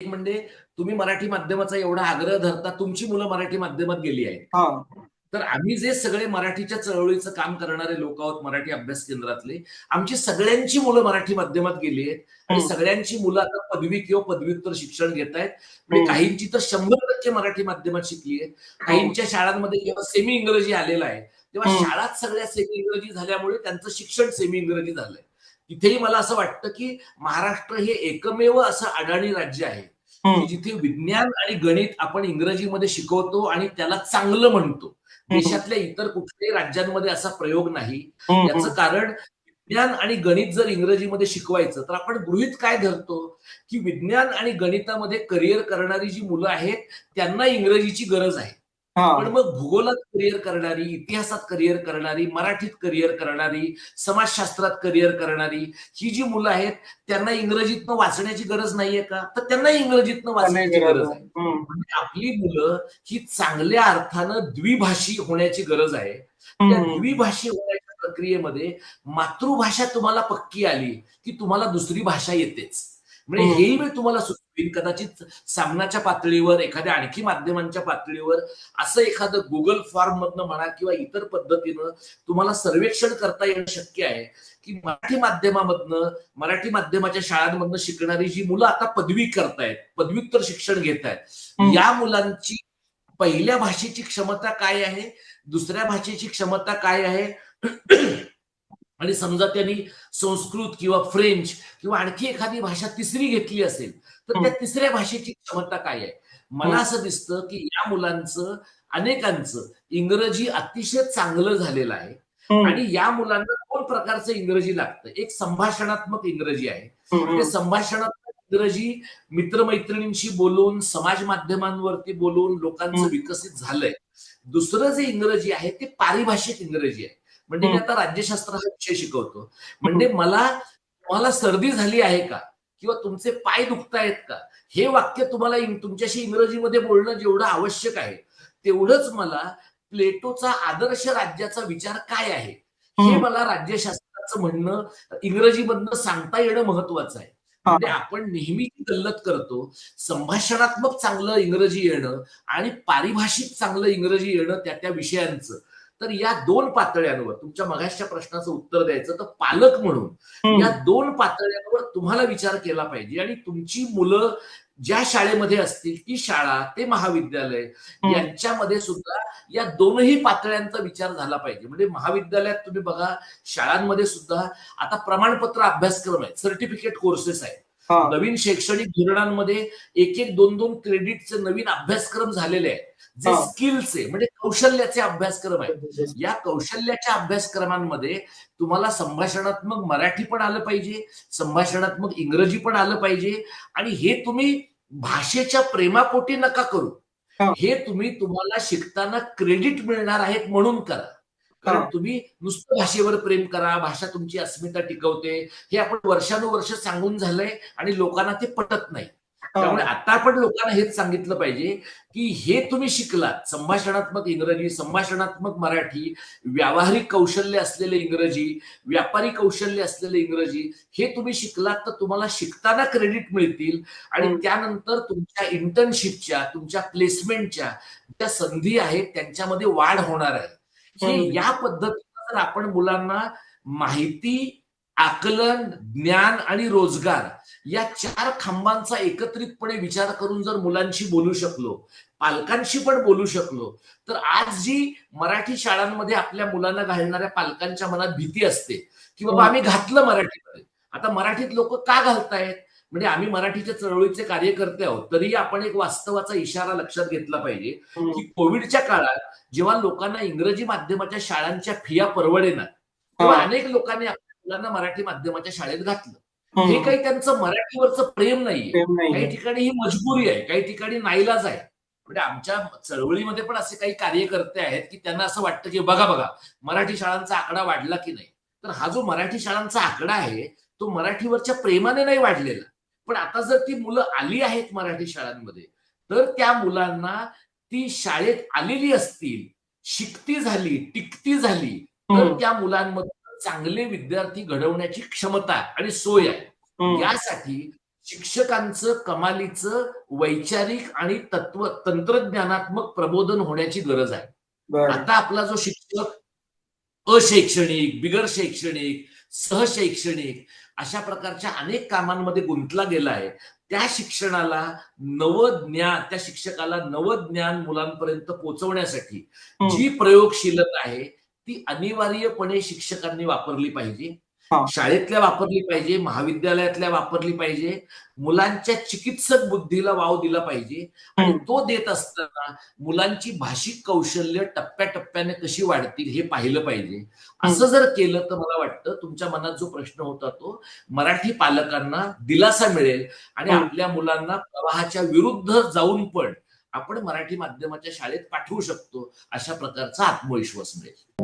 एक म्हणजे तुम्ही मराठी माध्यमाचा एवढा आग्रह धरता तुमची मुलं मराठी माध्यमात गेली आहेत. हा. तर आम्ही जे सगळे मराठीच्या चळवळीचं काम करणारे लोक आहोत मराठी अभ्यास केंद्रातले आमची सगळ्यांची मुलं मराठी माध्यमात गेली आहेत. आणि हम्म. सगळ्यांची मुलं आता पदवी किंवा पदव्युत्तर शिक्षण घेत आहेत. म्हणजे. काहींची तर शंभर टक्के मराठी माध्यमात शिकली आहेत. काहींच्या शाळांमध्ये जेव्हा सेमी इंग्रजी आलेला आहे तेव्हा. शाळात सगळ्या सेमी इंग्रजी झाल्यामुळे त्यांचं शिक्षण सेमी इंग्रजी झालंय. तिथेही मला असं वाटतं की महाराष्ट्र हे एकमेव असं अडाणी राज्य आहे. जिथे विज्ञान आणि गणित आपण इंग्रजीमध्ये शिकवतो आणि त्याला चांगलं म्हणतो. देशातल्या इतर कुठल्याही राज्यांमध्ये असा प्रयोग नाही. याचं कारण विज्ञान आणि गणित जर इंग्रजीमध्ये शिकवायचं तर आपण गृहित काय धरतो? की विज्ञान आणि गणितामध्ये करिअर करणारी जी मुलं आहेत त्यांना इंग्रजीची गरज आहे. पण मग भूगोलात करिअर करणारी इतिहासात करिअर करणारी मराठीत करिअर करणारी समाजशास्त्रात करिअर करणारी ही जी मुलं आहेत त्यांना इंग्रजीतनं वाचण्याची गरज नाहीये का? तर त्यांना इंग्रजीतनं वाचण्याची गरज आहे. आपली मुलं ही चांगल्या अर्थानं द्विभाषी होण्याची गरज आहे. त्या. द्विभाषी होण्याच्या प्रक्रियेमध्ये मातृभाषा तुम्हाला पक्की आली की तुम्हाला दुसरी भाषा येतेच. म्हणजे हम्म. हेही मी तुम्हाला सुचवीन कदाचित सामनाच्या पातळीवर एखाद्या आणखी माध्यमांच्या पातळीवर असं एखादं गुगल फॉर्म मधनं म्हणा किंवा इतर पद्धतीनं तुम्हाला सर्वेक्षण करता येणं शक्य आहे की मराठी माध्यमामधनं मराठी माध्यमाच्या शाळांमधनं शिकणारी जी मुलं आता पदवी करतायत पदव्युत्तर शिक्षण घेत आहेत. या मुलांची पहिल्या भाषेची क्षमता काय आहे दुसऱ्या भाषेची क्षमता काय आहे आणि समजा त्यांनी संस्कृत किंवा फ्रेंच किंवा आणखी एखादी भाषा तिसरी घेतली असेल तर त्या तिसऱ्या भाषेची क्षमता काय आहे मला हम्म. असं दिसतं की या मुलांचं अनेकांचं इंग्रजी अतिशय चांगलं झालेलं आहे हम्म. आणि या मुलांना दोन प्रकारचं इंग्रजी लागतं एक संभाषणात्मक इंग्रजी आहे. ते संभाषणात्मक इंग्रजी मित्रमैत्रिणींशी बोलून समाज माध्यमांवरती बोलून लोकांचं. विकसित झालंय दुसरं जे इंग्रजी आहे ते पारिभाषिक इंग्रजी आहे म्हणजे मी. आता राज्यशास्त्र हा विषय शिकवतो. म्हणजे मला तुम्हाला सर्दी झाली आहे का? किंवा तुमचे पाय दुखतायत का? हे वाक्य तुम्हाला तुमच्याशी इंग्रजीमध्ये बोलणं जेवढं आवश्यक आहे तेवढंच मला प्लेटोचा आदर्श राज्याचा विचार काय आहे? हे. मला राज्यशास्त्राचं म्हणणं इंग्रजीमधनं सांगता येणं महत्वाचं आहे. म्हणजे आपण नेहमी गल्लत करतो संभाषणात्मक चांगलं इंग्रजी येणं आणि पारिभाषिक चांगलं इंग्रजी येणं त्या त्या विषयांचं. तर या दोन पातळ्यांवर तुमच्या मगाशच्या प्रश्नाचं उत्तर द्यायचं तर पालक म्हणून. या दोन पातळ्यांवर तुम्हाला विचार केला पाहिजे आणि तुमची मुलं ज्या शाळेमध्ये असतील ती शाळा ते महाविद्यालय. यांच्यामध्ये सुद्धा या दोनही पातळ्यांचा विचार झाला पाहिजे म्हणजे महाविद्यालयात तुम्ही बघा शाळांमध्ये सुद्धा आता प्रमाणपत्र अभ्यासक्रम आहेत सर्टिफिकेट कोर्सेस आहेत. नवीन शैक्षणिक धोरणांमध्ये एक एक दोन दोन क्रेडिटचे नवीन अभ्यासक्रम झालेले आहेत. जे. स्किलचे म्हणजे कौशल्याचे अभ्यासक्रम आहेत. या कौशल्याच्या अभ्यासक्रमांमध्ये तुम्हाला संभाषणात्मक मराठी पण आलं पाहिजे संभाषणात्मक इंग्रजी पण आलं पाहिजे आणि हे तुम्ही भाषेच्या प्रेमापोटी नका करू. हा. हे तुम्ही तुम्हाला शिकताना क्रेडिट मिळणार आहेत म्हणून करा. कारण हा. तुम्ही नुसतं भाषेवर प्रेम करा भाषा तुमची अस्मिता टिकवते. हे आपण वर्षानुवर्ष सांगून झालंय आणि लोकांना ते पटत नाही. त्यामुळे आता आपण लोकांना हेच सांगितलं पाहिजे की हे तुम्ही शिकलात. संभाषणात्मक इंग्रजी संभाषणात्मक मराठी व्यावहारिक कौशल्य असलेले इंग्रजी व्यापारी कौशल्य असलेले इंग्रजी हे तुम्ही शिकलात तर तुम्हाला शिकताना क्रेडिट मिळतील. आणि हम्म. त्यानंतर तुमच्या इंटर्नशिपच्या तुमच्या प्लेसमेंटच्या ज्या संधी आहेत त्यांच्यामध्ये वाढ होणार आहे. हे. या पद्धतीनं जर आपण मुलांना माहिती आकलन ज्ञान आणि रोजगार या चार खांबांचा एकत्रितपणे विचार करून जर मुलांशी बोलू शकलो पालकांशी पण बोलू शकलो तर आज जी मराठी शाळांमध्ये आपल्या मुलांना घालणाऱ्या पालकांच्या मनात भीती असते की बाबा आम्ही घातलं मराठीमध्ये आता मराठीत लोक का घालतायत म्हणजे आम्ही मराठीच्या चळवळीचे कार्यकर्ते आहोत तरी आपण एक वास्तवाचा इशारा लक्षात घेतला पाहिजे हम्म. की कोविडच्या काळात जेव्हा लोकांना इंग्रजी माध्यमाच्या शाळांच्या फिया परवडेनात तेव्हा हा. अनेक लोकांनी आपल्या मुलांना मराठी माध्यमाच्या शाळेत घातलं हम्म. हे काही त्यांचं मराठीवरचं प्रेम नाहीये काही ठिकाणी ही मजबुरी आहे काही ठिकाणी नाईलाज आहे म्हणजे आमच्या चळवळीमध्ये पण असे काही कार्यकर्ते आहेत की त्यांना असं वाटतं की बघा बघा मराठी शाळांचा आकडा वाढला की नाही तर हा जो मराठी शाळांचा आकडा आहे तो मराठीवरच्या प्रेमाने नाही वाढलेला पण आता जर ती मुलं आली आहेत मराठी शाळांमध्ये तर त्या मुलांना ती शाळेत आलेली असतील शिकती झाली टिकती झाली तर. त्या मुलांमध्ये चांगले विद्यार्थी घडवण्याची क्षमता आणि सोय आहे. यासाठी शिक्षकांचं कमालीचं वैचारिक आणि तत्व तंत्रज्ञानात्मक प्रबोधन होण्याची गरज आहे आता आपला जो शिक्षक अशैक्षणिक बिगर शैक्षणिक सहशैक्षणिक अशा प्रकारच्या अनेक कामांमध्ये गुंतला गेला आहे त्या शिक्षणाला नवं ज्ञान त्या शिक्षकाला नवं ज्ञान मुलांपर्यंत पोहोचवण्यासाठी हम्म. जी प्रयोगशीलता आहे ती अनिवार्यपणे शिक्षकांनी वापरली पाहिजे हा. शाळेतल्या वापरली पाहिजे महाविद्यालयातल्या वापरली पाहिजे मुलांच्या चिकित्सक बुद्धीला वाव दिला पाहिजे आणि हम्म. तो देत असताना मुलांची भाषिक कौशल्य टप्प्याटप्प्याने कशी वाढतील हे पाहिलं पाहिजे असं जर केलं तर मला वाटतं तुमच्या मनात जो प्रश्न होता तो मराठी पालकांना दिलासा मिळेल आणि हम्म. आपल्या मुलांना प्रवाहाच्या विरुद्ध जाऊन पण आपण मराठी माध्यमाच्या शाळेत पाठवू शकतो अशा प्रकारचा आत्मविश्वास मिळेल